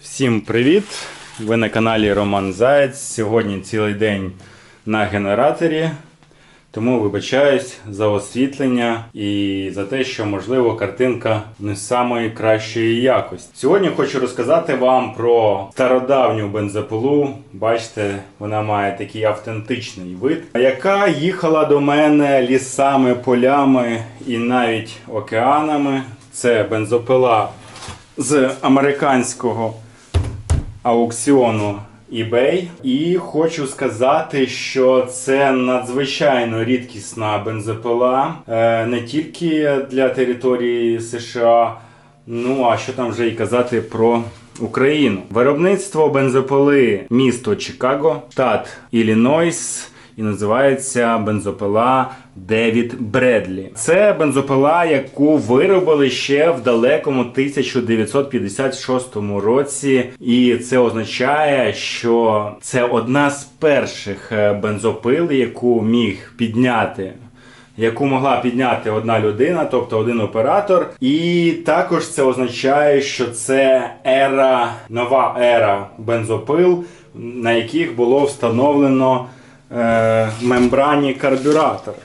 Всім привіт! Ви на каналі Роман Заєць. Сьогодні цілий день на генераторі. Тому вибачаюсь за освітлення і за те, що можливо картинка не самої кращої якості. Сьогодні хочу розказати вам про стародавню бензопилу. Бачите, вона має такий автентичний вид, яка їхала до мене лісами, полями і навіть океанами. Це бензопила з американського аукціону eBay. І хочу сказати, що це надзвичайно рідкісна бензопила е, не тільки для території США, ну а що там вже і казати про. Україну виробництво бензопили місто Чикаго, штат Іллінойс, і називається бензопила Девід Бредлі. Це бензопила, яку виробили ще в далекому 1956 році, і це означає, що це одна з перших е, бензопил, яку міг підняти. Яку могла підняти одна людина, тобто один оператор, і також це означає, що це ера, нова ера бензопил, на яких було встановлено е, мембранні карбюратори.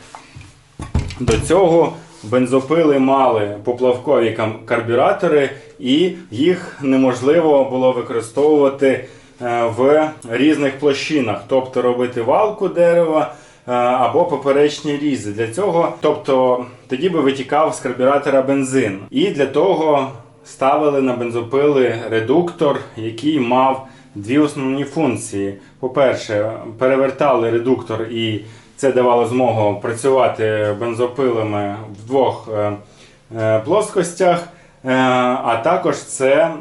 До цього бензопили мали поплавкові карбюратори, і їх неможливо було використовувати е, в різних площинах, тобто робити валку дерева е, або поперечні різи. Для цього, тобто тоді би витікав з карбюратора бензин. І для того ставили на бензопили редуктор, який мав дві основні функції. По-перше, перевертали редуктор і це давало змогу працювати бензопилами в двох е, е, плоскостях. Е, А також це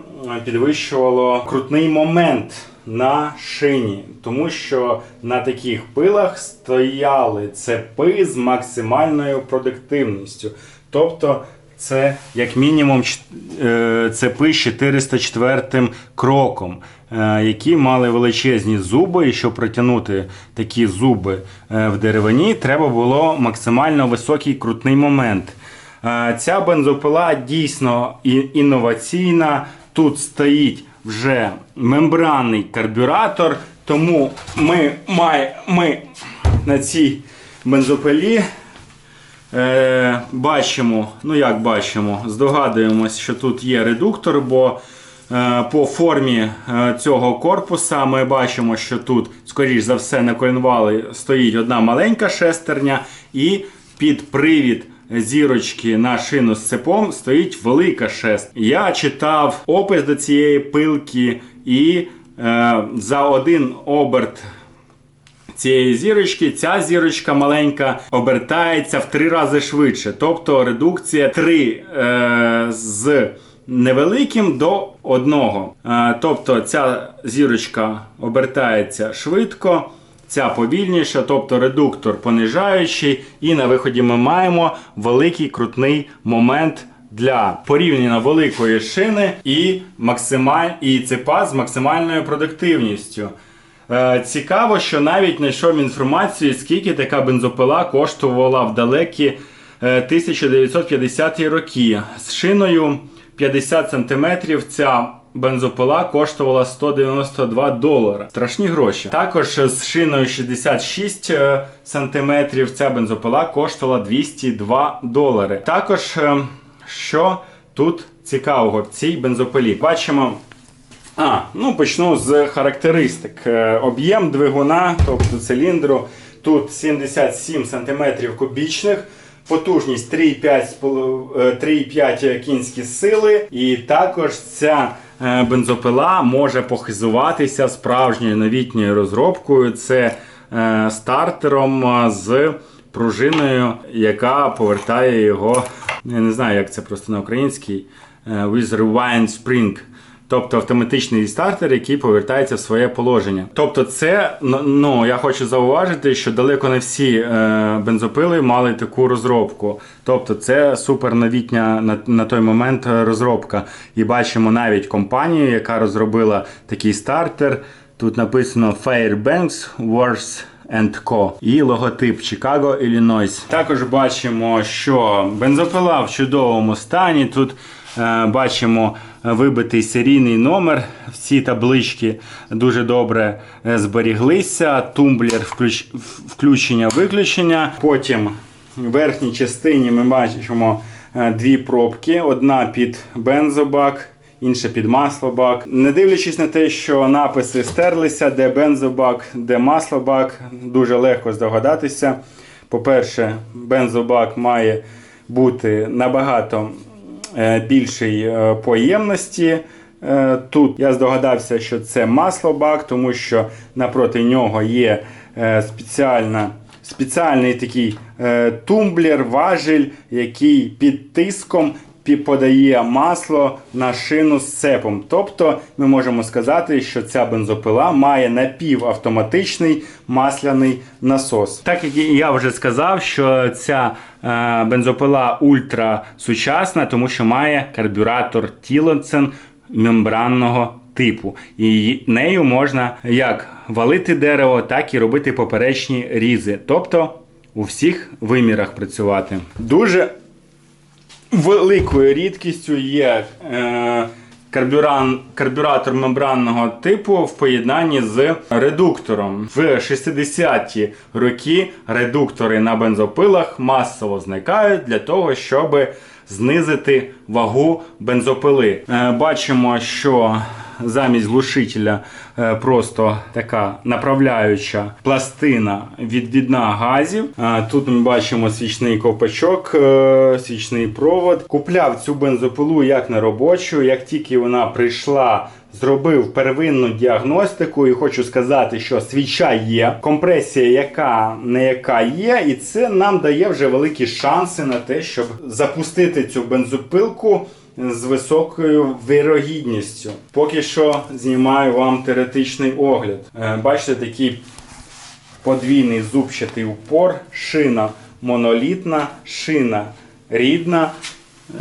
підвищувало крутний момент на шині, тому що на таких пилах стояли цепи з максимальною продуктивністю. Тобто це як мінімум цепи з 404 кроком, які мали величезні зуби, і щоб протягнути такі зуби е, в деревині, треба було максимально високий крутний момент. Е, Ця бензопила дійсно інноваційна. Тут стоїть вже мембранний карбюратор, тому ми, має, ми на цій бензопилі Е, бачимо, ну як бачимо, здогадуємось, що тут є редуктор, бо е, по формі е, цього корпуса ми бачимо, що тут, скоріш за все, на коленвалі стоїть одна маленька шестерня, і під привід зірочки на шину з цепом стоїть велика шестерня. Я читав опис до цієї пилки, і е, за один оберт цієї зірочки, ця зірочка маленька обертається в три рази швидше. Тобто редукція 3 е, з невеликим до одного. Е, тобто ця зірочка обертається швидко. Ця повільніша, тобто редуктор понижаючий, і на виході ми маємо великий крутний момент для порівняно великої шини і, максималь... і цепа з максимальною продуктивністю. Е, Цікаво, що навіть знайшов інформацію, скільки така бензопила коштувала в далекі е, 1950-ті роки. З шиною 50 см ця бензопила коштувала 192 долара. Страшні гроші. Також з шиною 66 см ця бензопила коштувала 202 долари. Також, е, що тут цікавого в цій бензопилі? Бачимо. А, ну почну з характеристик. Е, Об'єм двигуна, тобто циліндру, тут 77 см кубічних, потужність 3,5 споло- е, 3,5 кінські сили. І також ця е, бензопила може похизуватися справжньою новітньою розробкою. Це е, стартером з пружиною, яка повертає його. Я не знаю, як це просто на українській. With rewind spring. Тобто автоматичний стартер, який повертається в своє положення. Тобто, це ну, ну я хочу зауважити, що далеко не всі е, бензопили мали таку розробку. Тобто, це суперновітня на, на той момент розробка. І бачимо навіть компанію, яка розробила такий стартер. Тут написано Fairbanks Wars and Co. і логотип Chicago, Іллінойс. Також бачимо, що бензопила в чудовому стані. Тут е, бачимо вибитий серійний номер. Всі таблички дуже добре е, зберіглися. Тумблер включ... включення-виключення. Потім в верхній частині ми бачимо е, дві пробки: одна під бензобак. Інша під маслобак. Не дивлячись на те, що написи стерлися, де бензобак, де маслобак, дуже легко здогадатися. По-перше, бензобак має бути набагато е, більшої е, поємності. Е, Тут я здогадався, що це маслобак, тому що напроти нього є спеціальна, спеціальний такий тумблер, важіль, який під тиском подає масло на шину з цепом. Тобто ми можемо сказати, що ця бензопила має напівавтоматичний масляний насос. Так як я вже сказав, що ця е, бензопила ультра сучасна, тому що має карбюратор Тілоцен мембранного типу. І нею можна як валити дерево, так і робити поперечні різи. Тобто у всіх вимірах працювати. Дуже великою рідкістю є е, карбюран, карбюратор мембранного типу в поєднанні з редуктором. В 60-ті роки редуктори на бензопилах масово зникають для того, щоб знизити вагу бензопили. Е, бачимо, що замість глушителя е, просто така направляюча пластина відвідна газів. Е, Тут ми бачимо свічний ковпачок, е, свічний провод. Купляв цю бензопилу як на робочу. Як тільки вона прийшла, зробив первинну діагностику, і хочу сказати, що свіча є, компресія, яка не яка є, і це нам дає вже великі шанси на те, щоб запустити цю бензопилку з високою вирогідністю. Поки що знімаю вам теоретичний огляд. Е, Бачите, такий подвійний зубчатий упор, шина монолітна, шина рідна.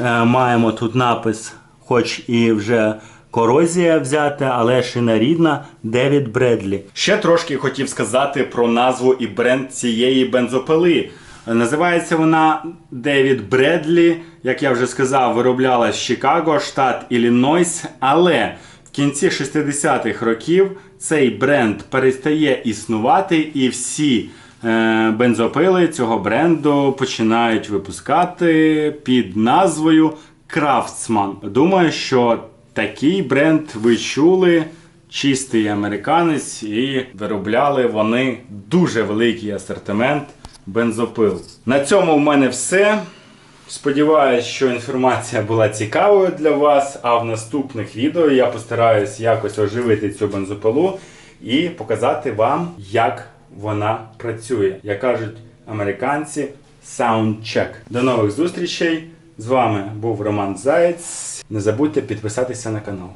Е, Маємо тут напис, хоч і вже корозія взята, але шина рідна Девід Бредлі. Ще трошки хотів сказати про назву і бренд цієї бензопили. Називається вона Девід Бредлі. Як я вже сказав, вироблялась з Чикаго, штат Іллінойс. Але в кінці 60-х років цей бренд перестає існувати, і всі е, бензопили цього бренду починають випускати під назвою Craftsman. Думаю, що такий бренд ви чули. Чистий американець, і виробляли вони дуже великий асортимент бензопил. На цьому в мене все. Сподіваюсь, що інформація була цікавою для вас. А в наступних відео я постараюсь якось оживити цю бензопилу і показати вам, як вона працює. Як кажуть американці, soundcheck. До нових зустрічей! З вами був Роман Заєць. Не забудьте підписатися на канал.